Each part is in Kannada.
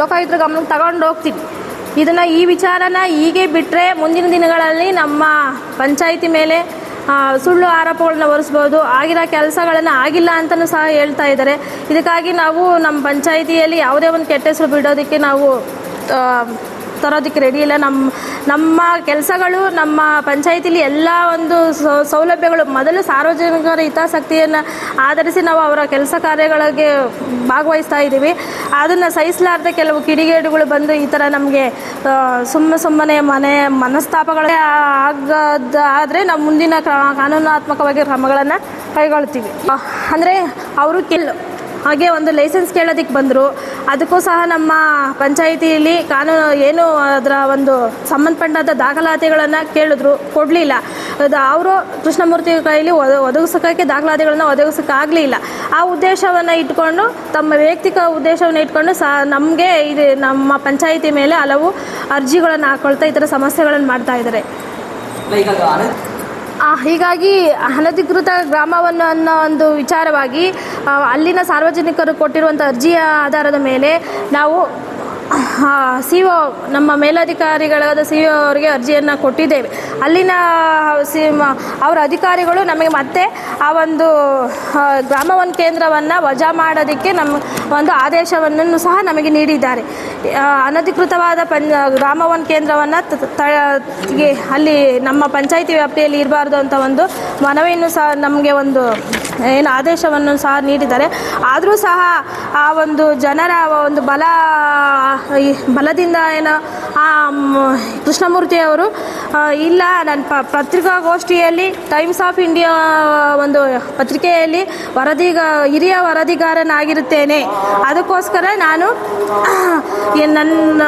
ಲೋಕಾಯುಕ್ತರ ಗಮನಕ್ಕೆ ತಗೊಂಡು ಹೋಗ್ತೀವಿ. ಇದನ್ನು ಈ ವಿಚಾರನ ಹೀಗೆ ಬಿಟ್ಟರೆ ಮುಂದಿನ ದಿನಗಳಲ್ಲಿ ನಮ್ಮ ಪಂಚಾಯಿತಿ ಮೇಲೆ ಸುಳ್ಳು ಆರೋಪಗಳನ್ನ ಹೊರಿಸ್ಬೋದು, ಆಗಿರೋ ಕೆಲಸಗಳನ್ನು ಆಗಿಲ್ಲ ಅಂತಲೂ ಸಹ ಹೇಳ್ತಾ ಇದ್ದಾರೆ. ಇದಕ್ಕಾಗಿ ನಾವು ನಮ್ಮ ಪಂಚಾಯಿತಿಯಲ್ಲಿ ಯಾವುದೇ ಒಂದು ಕೆಟ್ಟ ಹೆಸರು ಬಿಡೋದಕ್ಕೆ ನಾವು ತರೋದಕ್ಕೆ ರೆಡಿ ಇಲ್ಲ. ನಮ್ಮ ನಮ್ಮ ಕೆಲಸಗಳು, ನಮ್ಮ ಪಂಚಾಯಿತಿಲಿ ಎಲ್ಲ ಒಂದು ಸೌಲಭ್ಯಗಳು ಮೊದಲು ಸಾರ್ವಜನಿಕರ ಹಿತಾಸಕ್ತಿಯನ್ನು ಆಧರಿಸಿ ನಾವು ಅವರ ಕೆಲಸ ಕಾರ್ಯಗಳಿಗೆ ಭಾಗವಹಿಸ್ತಾ ಇದ್ದೀವಿ. ಅದನ್ನು ಸಹಿಸಲಾರ್ದೆ ಕೆಲವು ಕಿಡಿಗೇಡುಗಳು ಬಂದು ಈ ಥರ ನಮಗೆ ಸುಮ್ಮನೆ ಸುಮ್ಮನೆ ಮನೆ, ಮನಸ್ತಾಪಗಳೇ ಆಗದ ಆದರೆ ನಾವು ಮುಂದಿನ ಕಾನೂನಾತ್ಮಕವಾಗಿ ಕ್ರಮಗಳನ್ನು ಕೈಗೊಳ್ತೀವಿ. ಅಂದರೆ ಅವರು ಕೆಲ್ ಹಾಗೆ ಒಂದು ಲೈಸೆನ್ಸ್ ಕೇಳೋದಕ್ಕೆ ಬಂದರು. ಅದಕ್ಕೂ ಸಹ ನಮ್ಮ ಪಂಚಾಯಿತಿಯಲ್ಲಿ ಕಾನೂನು ಏನು ಅದರ ಒಂದು ಸಂಬಂಧಪಟ್ಟಂಥ ದಾಖಲಾತಿಗಳನ್ನು ಕೇಳಿದ್ರು. ಕೊಡಲಿಲ್ಲ. ಅವರು ಕೃಷ್ಣಮೂರ್ತಿ ಕೈಲಿ ಒದ ಒದಗಿಸೋಕ್ಕೆ ದಾಖಲಾತಿಗಳನ್ನು ಒದಗಿಸೋಕ್ಕಾಗಲಿಲ್ಲ. ಆ ಉದ್ದೇಶವನ್ನು ಇಟ್ಕೊಂಡು, ತಮ್ಮ ವೈಯಕ್ತಿಕ ಉದ್ದೇಶವನ್ನು ಇಟ್ಕೊಂಡು ಸಹ ನಮಗೆ ಇದು ನಮ್ಮ ಪಂಚಾಯಿತಿ ಮೇಲೆ ಹಲವು ಅರ್ಜಿಗಳನ್ನು ಹಾಕೊಳ್ತಾ ಈ ಥರ ಸಮಸ್ಯೆಗಳನ್ನು ಮಾಡ್ತಾ ಇದ್ದಾರೆ. ಹೀಗಾಗಿ ಅನಧಿಕೃತ ಗ್ರಾಮವನ್ನು ಅನ್ನೋ ಒಂದು ವಿಚಾರವಾಗಿ ಅಲ್ಲಿನ ಸಾರ್ವಜನಿಕರು ಕೊಟ್ಟಿರುವಂಥ ಅರ್ಜಿಯ ಆಧಾರದ ಮೇಲೆ ನಾವು ಸಿ ಒ ನಮ್ಮ ಮೇಲಧಿಕಾರಿಗಳಾದ ಸಿ ಒ ಅವರಿಗೆ ಅರ್ಜಿಯನ್ನು ಕೊಟ್ಟಿದ್ದೇವೆ. ಅಲ್ಲಿನ, ಸಿ ಅವರ ಅಧಿಕಾರಿಗಳು ನಮಗೆ ಮತ್ತೆ ಆ ಒಂದು ಗ್ರಾಮ ಒನ್ ಕೇಂದ್ರವನ್ನು ವಜಾ ಮಾಡೋದಕ್ಕೆ ನಮ್ಮ ಒಂದು ಆದೇಶವನ್ನು ಸಹ ನಮಗೆ ನೀಡಿದ್ದಾರೆ. ಅನಧಿಕೃತವಾದ ಪಂ ಗ್ರಾಮ ಒನ್ ಕೇಂದ್ರವನ್ನು ಅಲ್ಲಿ ನಮ್ಮ ಪಂಚಾಯಿತಿ ವ್ಯಾಪ್ತಿಯಲ್ಲಿ ಇರಬಾರ್ದು ಅಂತ ಒಂದು ಮನವಿಯನ್ನು ಸಹ ನಮಗೆ ಒಂದು, ಏನು ಆದೇಶವನ್ನು ಸಹ ನೀಡಿದ್ದಾರೆ. ಆದರೂ ಸಹ ಆ ಒಂದು ಜನರ ಒಂದು ಬಲ ಬಲದಿಂದ ಏನೋ ಕೃಷ್ಣಮೂರ್ತಿ ಅವರು ಇಲ್ಲ ನನ್ನ ಪ, ಪತ್ರಿಕಾಗೋಷ್ಠಿಯಲ್ಲಿ ಟೈಮ್ಸ್ ಆಫ್ ಇಂಡಿಯಾ ಒಂದು ಪತ್ರಿಕೆಯಲ್ಲಿ ವರದಿಗ, ಹಿರಿಯ ವರದಿಗಾರನಾಗಿರುತ್ತೇನೆ. ಅದಕ್ಕೋಸ್ಕರ ನಾನು ನನ್ನ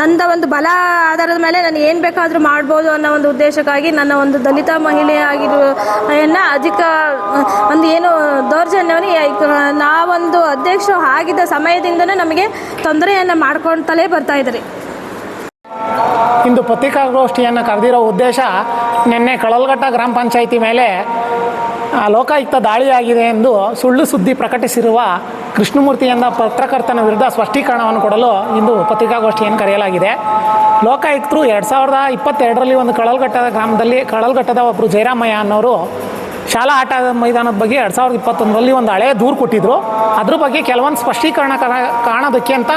ನನ್ನ ಒಂದು ಬಲ ಆಧಾರದ ಮೇಲೆ ನಾನು ಏನು ಬೇಕಾದರೂ ಮಾಡ್ಬೋದು ಅನ್ನೋ ಒಂದು ಉದ್ದೇಶಕ್ಕಾಗಿ ನನ್ನ ಒಂದು ದಲಿತ ಮಹಿಳೆಯಾಗಿರುವನ್ನ ಅಧಿಕ, ಒಂದು ಏನು ದೌರ್ಜನ್ಯವನ್ನು ನಾವೊಂದು ಅಧ್ಯಕ್ಷರು ಆಗಿದ್ದ ಸಮಯದಿಂದನೇ ನಮಗೆ ತೊಂದರೆಯನ್ನು ಮಾಡ್ಕೊಳ್ತಲೇ ಬರ್ತಾ ಇದ್ದಾರೆ. ಇಂದು ಪತ್ರಿಕಾಗೋಷ್ಠಿಯನ್ನು ಕರೆದಿರೋ ಉದ್ದೇಶ ನಿನ್ನೆ ಕಳಲ್ಘಟ್ಟ ಗ್ರಾಮ ಪಂಚಾಯಿತಿ ಮೇಲೆ ಲೋಕಾಯುಕ್ತ ದಾಳಿಯಾಗಿದೆ ಎಂದು ಸುಳ್ಳು ಸುದ್ದಿ ಪ್ರಕಟಿಸಿರುವ ಕೃಷ್ಣಮೂರ್ತಿ ಎಂಬ ಪತ್ರಕರ್ತನ ವಿರುದ್ಧ ಸ್ಪಷ್ಟೀಕರಣವನ್ನು ಕೊಡಲು ಇಂದು ಪತ್ರಿಕಾಗೋಷ್ಠಿಯನ್ನು ಕರೆಯಲಾಗಿದೆ. ಲೋಕಾಯುಕ್ತರು ಎರಡು ಸಾವಿರದ ಇಪ್ಪತ್ತೆರಡರಲ್ಲಿ ಒಂದು ಕಳಲ್ಘಟ್ಟದ ಗ್ರಾಮದಲ್ಲಿ ಕಳಲ್ಘಟ್ಟದ ಒಬ್ಬರು ಜಯರಾಮಯ್ಯ ಅನ್ನೋರು ಶಾಲಾ ಆಟ ಮೈದಾನದ ಬಗ್ಗೆ ಎರಡು ಸಾವಿರದ ಇಪ್ಪತ್ತೊಂದರಲ್ಲಿ ಒಂದು ಹಳೆ ದೂರು ಕೊಟ್ಟಿದ್ದರು ಅದ್ರ ಬಗ್ಗೆ ಕೆಲವೊಂದು ಸ್ಪಷ್ಟೀಕರಣ ಕರ- ಕಾಣೋದಕ್ಕೆ ಅಂತ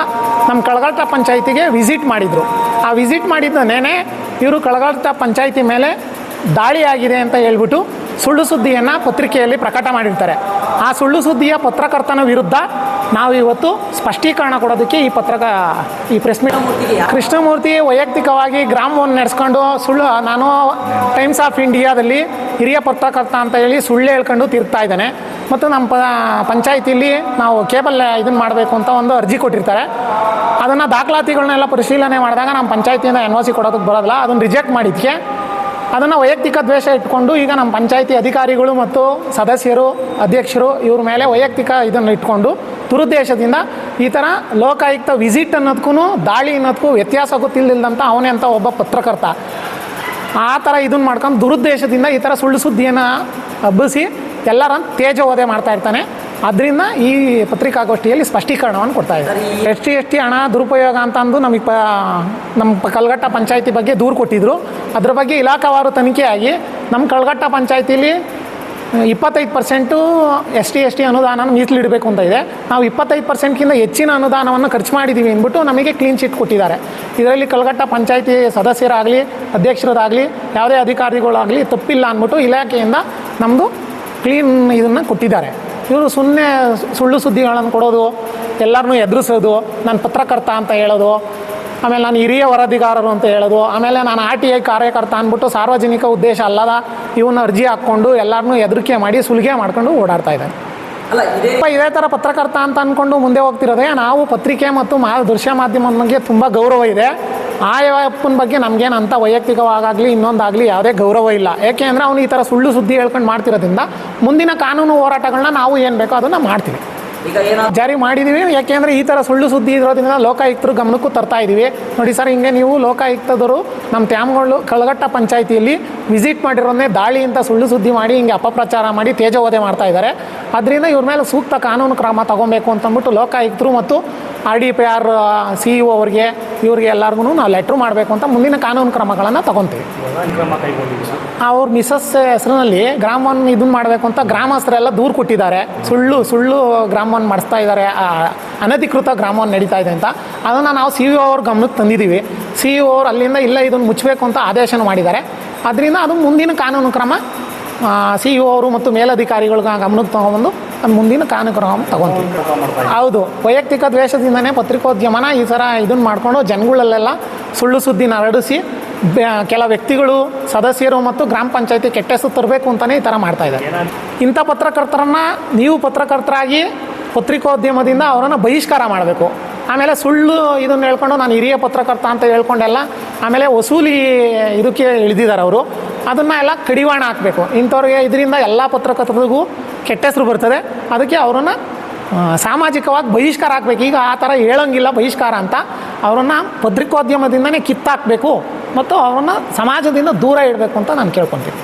ನಮ್ಮ ಕಳಗಟ್ಟ ಪಂಚಾಯಿತಿಗೆ ವಿಸಿಟ್ ಮಾಡಿದರು. ಆ ವಿಸಿಟ್ ಮಾಡಿದ್ದ ನೇನೆ ಇವರು ಕಳಗಟ್ಟ ಪಂಚಾಯಿತಿ ಮೇಲೆ ದಾಳಿಯಾಗಿದೆ ಅಂತ ಹೇಳ್ಬಿಟ್ಟು ಸುಳ್ಳು ಸುದ್ದಿಯನ್ನು ಪತ್ರಿಕೆಯಲ್ಲಿ ಪ್ರಕಟ ಮಾಡಿರ್ತಾರೆ. ಆ ಸುಳ್ಳು ಸುದ್ದಿಯ ಪತ್ರಕರ್ತನ ವಿರುದ್ಧ ನಾವು ಇವತ್ತು ಸ್ಪಷ್ಟೀಕರಣ ಕೊಡೋದಕ್ಕೆ ಈ ಪತ್ರಕ ಈ ಪ್ರೆಸ್ ಮೀಟ್ ಕೃಷ್ಣಮೂರ್ತಿ ವೈಯಕ್ತಿಕವಾಗಿ ಗ್ರಾಮವನ್ನು ನಡೆಸ್ಕೊಂಡು ಸುಳ್ಳು ನಾನು ಟೈಮ್ಸ್ ಆಫ್ ಇಂಡಿಯಾದಲ್ಲಿ ಹಿರಿಯ ಪತ್ರಕರ್ತ ಅಂತ ಹೇಳಿ ಸುಳ್ಳು ಹೇಳ್ಕೊಂಡು ತಿರ್ತಾ ಇದ್ದಾನೆ. ಮತ್ತು ನಮ್ಮ ಪ ಪಂಚಾಯಿತಿಲಿ ನಾವು ಕೇಬಲ್ ಇದನ್ನು ಮಾಡಬೇಕು ಅಂತ ಒಂದು ಅರ್ಜಿ ಕೊಟ್ಟಿರ್ತಾರೆ. ಅದನ್ನು ದಾಖಲಾತಿಗಳನ್ನೆಲ್ಲ ಪರಿಶೀಲನೆ ಮಾಡಿದಾಗ ನಮ್ಮ ಪಂಚಾಯತಿಯಿಂದ ಎನ್ ಒ ಸಿ ಕೊಡೋದಕ್ಕೆ ಬರೋದಿಲ್ಲ. ಅದನ್ನು ರಿಜೆಕ್ಟ್ ಮಾಡಿದ್ದಕ್ಕೆ ಅದನ್ನು ವೈಯಕ್ತಿಕ ದ್ವೇಷ ಇಟ್ಕೊಂಡು ಈಗ ನಮ್ಮ ಪಂಚಾಯತಿ ಅಧಿಕಾರಿಗಳು ಮತ್ತು ಸದಸ್ಯರು ಅಧ್ಯಕ್ಷರು ಇವ್ರ ಮೇಲೆ ವೈಯಕ್ತಿಕ ಇದನ್ನು ಇಟ್ಕೊಂಡು ದುರುದ್ದೇಶದಿಂದ ಈ ಥರ ಲೋಕಾಯುಕ್ತ ವಿಸಿಟ್ ಅನ್ನೋದಕ್ಕೂ ದಾಳಿ ಅನ್ನೋದಕ್ಕೂ ವ್ಯತ್ಯಾಸ ಗೊತ್ತಿಲ್ಲದಂಥ ಅವನೇ ಅಂತ ಒಬ್ಬ ಪತ್ರಕರ್ತ. ಆ ಥರ ಇದನ್ನ ಮಾಡ್ಕೊಂಡು ದುರುದ್ದೇಶದಿಂದ ಈ ಥರ ಸುಳ್ಳು ಸುದ್ದಿಯನ್ನು ಹಬ್ಬಿಸಿ ಎಲ್ಲರ ತೇಜೋವಧೆ ಮಾಡ್ತಾ ಇರ್ತಾನೆ. ಅದರಿಂದ ಈ ಪತ್ರಿಕಾಗೋಷ್ಠಿಯಲ್ಲಿ ಸ್ಪಷ್ಟೀಕರಣವನ್ನು ಕೊಡ್ತಾ ಇದ್ದಾರೆ. ಎಸ್ ಟಿ ಎಸ್ ಟಿ ಹಣ ದುರುಪಯೋಗ ಅಂತಂದು ನಮಗೆ ಪ ನಮ್ಮ ಕಲ್ಗಟ್ಟ ಪಂಚಾಯತಿ ಬಗ್ಗೆ ದೂರು ಕೊಟ್ಟಿದ್ದರು ಅದ್ರ ಬಗ್ಗೆ ಇಲಾಖಾವಾರು ತನಿಖೆಯಾಗಿ ನಮ್ಮ ಕಲ್ಗಟ್ಟ ಪಂಚಾಯತಿಲಿ ಇಪ್ಪತ್ತೈದು percent S T S T ಅನುದಾನ ಮೀಸಲಿಡಬೇಕು ಅಂತ ಇದೆ. ನಾವು ಇಪ್ಪತ್ತೈದು ಪರ್ಸೆಂಟ್ಗಿಂತ ಹೆಚ್ಚಿನ ಅನುದಾನವನ್ನು ಖರ್ಚು ಮಾಡಿದ್ದೀವಿ ಅಂದ್ಬಿಟ್ಟು ನಮಗೆ ಕ್ಲೀನ್ ಶೀಟ್ ಕೊಟ್ಟಿದ್ದಾರೆ. ಇದರಲ್ಲಿ ಕಲ್ಗಟ್ಟ ಪಂಚಾಯತಿ ಸದಸ್ಯರಾಗಲಿ, ಅಧ್ಯಕ್ಷರದಾಗಲಿ, ಯಾವುದೇ ಅಧಿಕಾರಿಗಳಾಗಲಿ ತಪ್ಪಿಲ್ಲ ಅಂದ್ಬಿಟ್ಟು ಇಲಾಖೆಯಿಂದ ನಮ್ಮದು ಕ್ಲೀನ್ ಇದನ್ನು ಕೊಟ್ಟಿದ್ದಾರೆ. ಇವರು ಸುಮ್ಮನೆ ಸುಳ್ಳು ಸುದ್ದಿಗಳನ್ನು ಕೊಡೋದು ಎಲ್ಲರನ್ನೂ ಎದುರಿಸೋದು, ನಾನು ಪತ್ರಕರ್ತ ಅಂತ ಹೇಳೋದು ಆಮೇಲೆ ನಾನು ಹಿರಿಯ ವರದಿಗಾರರು ಅಂತ ಹೇಳೋದು ಆಮೇಲೆ ನಾನು ಆರ್ ಟಿ ಐ ಕಾರ್ಯಕರ್ತ ಅಂದ್ಬಿಟ್ಟು ಸಾರ್ವಜನಿಕ ಉದ್ದೇಶ ಅಲ್ಲದ ಇವನ್ನ ಅರ್ಜಿ ಹಾಕ್ಕೊಂಡು ಎಲ್ಲರನ್ನೂ ಹೆದರಿಕೆ ಮಾಡಿ ಸುಲಿಗೆ ಮಾಡ್ಕೊಂಡು ಓಡಾಡ್ತಾ ಇದ್ದಾನೆ ಅಲ್ಲ ಇದೇ ಥರ ಪತ್ರಕರ್ತ ಅಂತ ಅಂದ್ಕೊಂಡು ಮುಂದೆ ಹೋಗ್ತಿರೋದೇ ನಾವು ಪತ್ರಿಕೆ ಮತ್ತು ಮಾ ದೃಶ್ಯ ಮಾಧ್ಯಮದ ಬಗ್ಗೆ ತುಂಬ ಗೌರವ ಇದೆ. ಆ ಅಪ್ಪನ ಬಗ್ಗೆ ನಮಗೇನು ಅಂಥ ವೈಯಕ್ತಿಕವಾಗಲಿ ಇನ್ನೊಂದಾಗಲಿ ಯಾವುದೇ ಗೌರವ ಇಲ್ಲ. ಯಾಕೆ ಅಂದರೆ ಅವನು ಈ ಥರ ಸುಳ್ಳು ಸುದ್ದಿ ಹೇಳ್ಕೊಂಡು ಮಾಡ್ತಿರೋದ್ರಿಂದ ಮುಂದಿನ ಕಾನೂನು ಹೋರಾಟಗಳನ್ನ ನಾವು ಏನು ಬೇಕೋ ಅದನ್ನು ಮಾಡ್ತೀವಿ. ಈಗ ಏನೋ ಜಾರಿ ಮಾಡಿದ್ದೀವಿ ಯಾಕೆಂದರೆ ಈ ಥರ ಸುಳ್ಳು ಸುದ್ದಿ ಇರೋದ್ರಿಂದ ಲೋಕಾಯುಕ್ತರು ಗಮನಕ್ಕೂ ತರ್ತಾ ಇದೀವಿ. ನೋಡಿ ಸರ್, ಹಿಂಗೆ ನೀವು ಲೋಕಾಯುಕ್ತದರು ನಮ್ಮ ತ್ಯಾಮಗಳು ಕಳಗಟ್ಟ ಪಂಚಾಯಿತಿಯಲ್ಲಿ ವಿಸಿಟ್ ಮಾಡಿರೋದೇ ದಾಳಿ ಅಂತ ಸುಳ್ಳು ಸುದ್ದಿ ಮಾಡಿ, ಹಿಂಗೆ ಅಪಪ್ರಚಾರ ಮಾಡಿ ತೇಜೋವಧೆ ಮಾಡ್ತಾ ಇದ್ದಾರೆ. ಅದರಿಂದ ಇವ್ರ ಮೇಲೆ ಸೂಕ್ತ ಕಾನೂನು ಕ್ರಮ ತಗೊಬೇಕು ಅಂತಂದ್ಬಿಟ್ಟು ಲೋಕಾಯುಕ್ತರು ಮತ್ತು R D P R C E ಅವ್ರಿಗೆ ಇವ್ರಿಗೆ ಎಲ್ಲರಿಗೂ ನಾವು ಲೆಟ್ರ್ ಮಾಡಬೇಕು ಅಂತ ಮುಂದಿನ ಕಾನೂನು ಕ್ರಮಗಳನ್ನು ತಗೊತೀವಿ. ಅವ್ರ ಮಿಸಸ್ ಹೆಸರಿನಲ್ಲಿ ಗ್ರಾಮವನ್ ಇದನ್ನ ಮಾಡಬೇಕು ಅಂತ ಗ್ರಾಮಸ್ಥರೆಲ್ಲ ದೂರು ಕೊಟ್ಟಿದ್ದಾರೆ. ಸುಳ್ಳು ಸುಳ್ಳು ಗ್ರಾಮವನ್ನು ಮಾಡಿಸ್ತಾ ಇದ್ದಾರೆ. ಅನಧಿಕೃತ ಗ್ರಾಮವನ್ನು ನಡೀತಾ ಇದೆ ಅಂತ. ಅದನ್ನು ನಾವು ಸಿ ಇ ಅವ್ರ ಗಮನಕ್ಕೆ ತಂದಿದ್ದೀವಿ ಸಿ ಇ ಅವ್ರು ಅಲ್ಲಿಂದ ಇಲ್ಲ ಇದನ್ನು ಮುಚ್ಚಬೇಕು ಅಂತ ಆದೇಶನ ಮಾಡಿದ್ದಾರೆ. ಅದರಿಂದ ಅದು ಮುಂದಿನ ಕಾನೂನು ಕ್ರಮ ಸಿ ಇ ಅವರು ಮತ್ತು ಮೇಲಧಿಕಾರಿಗಳ ಗಮನಕ್ಕೆ ಅದು ಮುಂದಿನ ಕಾನೂನು ತಗೊಂತೀವಿ. ಹೌದು, ವೈಯಕ್ತಿಕ ದ್ವೇಷದಿಂದನೇ ಪತ್ರಿಕೋದ್ಯಮನ ಈ ಥರ ಇದನ್ನು ಮಾಡಿಕೊಂಡು ಜನಗಳಲ್ಲೆಲ್ಲ ಸುಳ್ಳು ಸುದ್ದಿನ ಹರಡಿಸಿ ಕೆಲ ವ್ಯಕ್ತಿಗಳು, ಸದಸ್ಯರು ಮತ್ತು ಗ್ರಾಮ ಪಂಚಾಯತಿ ಕೆಟ್ಟ ಹೆಸರು ತರಬೇಕು ಅಂತಲೇ ಈ ಥರ ಮಾಡ್ತಾ ಇದ್ದಾರೆ. ಇಂಥ ಪತ್ರಕರ್ತರನ್ನು ನೀವು ಪತ್ರಕರ್ತರಾಗಿ ಪತ್ರಿಕೋದ್ಯಮದಿಂದ ಅವರನ್ನು ಬಹಿಷ್ಕಾರ ಮಾಡಬೇಕು. ಆಮೇಲೆ ಸುಳ್ಳು ಇದನ್ನು ಹೇಳ್ಕೊಂಡು, ನಾನು ಹಿರಿಯ ಪತ್ರಕರ್ತ ಅಂತ ಹೇಳ್ಕೊಂಡೆಲ್ಲ, ಆಮೇಲೆ ವಸೂಲಿ ಇದಕ್ಕೆ ಇಳಿದಿದ್ದಾರೆ ಅವರು. ಅದನ್ನು ಎಲ್ಲ ಕಡಿವಾಣ ಹಾಕಬೇಕು. ಇಂಥವ್ರಿಗೆ ಇದರಿಂದ ಎಲ್ಲ ಪತ್ರಕರ್ತರಿಗೂ ಕೆಟ್ಟ ಹೆಸರು ಬರ್ತದೆ. ಅದಕ್ಕೆ ಅವರನ್ನು ಸಾಮಾಜಿಕವಾಗಿ ಬಹಿಷ್ಕಾರ ಹಾಕ್ಬೇಕು. ಈಗ ಆ ಥರ ಹೇಳೋಂಗಿಲ್ಲ ಬಹಿಷ್ಕಾರ ಅಂತ. ಅವರನ್ನು ಪತ್ರಿಕೋದ್ಯಮದಿಂದನೇ ಕಿತ್ತಾಕಬೇಕು. ಮತ್ತು ಅವರನ್ನು ಸಮಾಜದಿಂದ ದೂರ ಇಡಬೇಕು ಅಂತ ನಾನು ಕೇಳ್ಕೊತೀನಿ.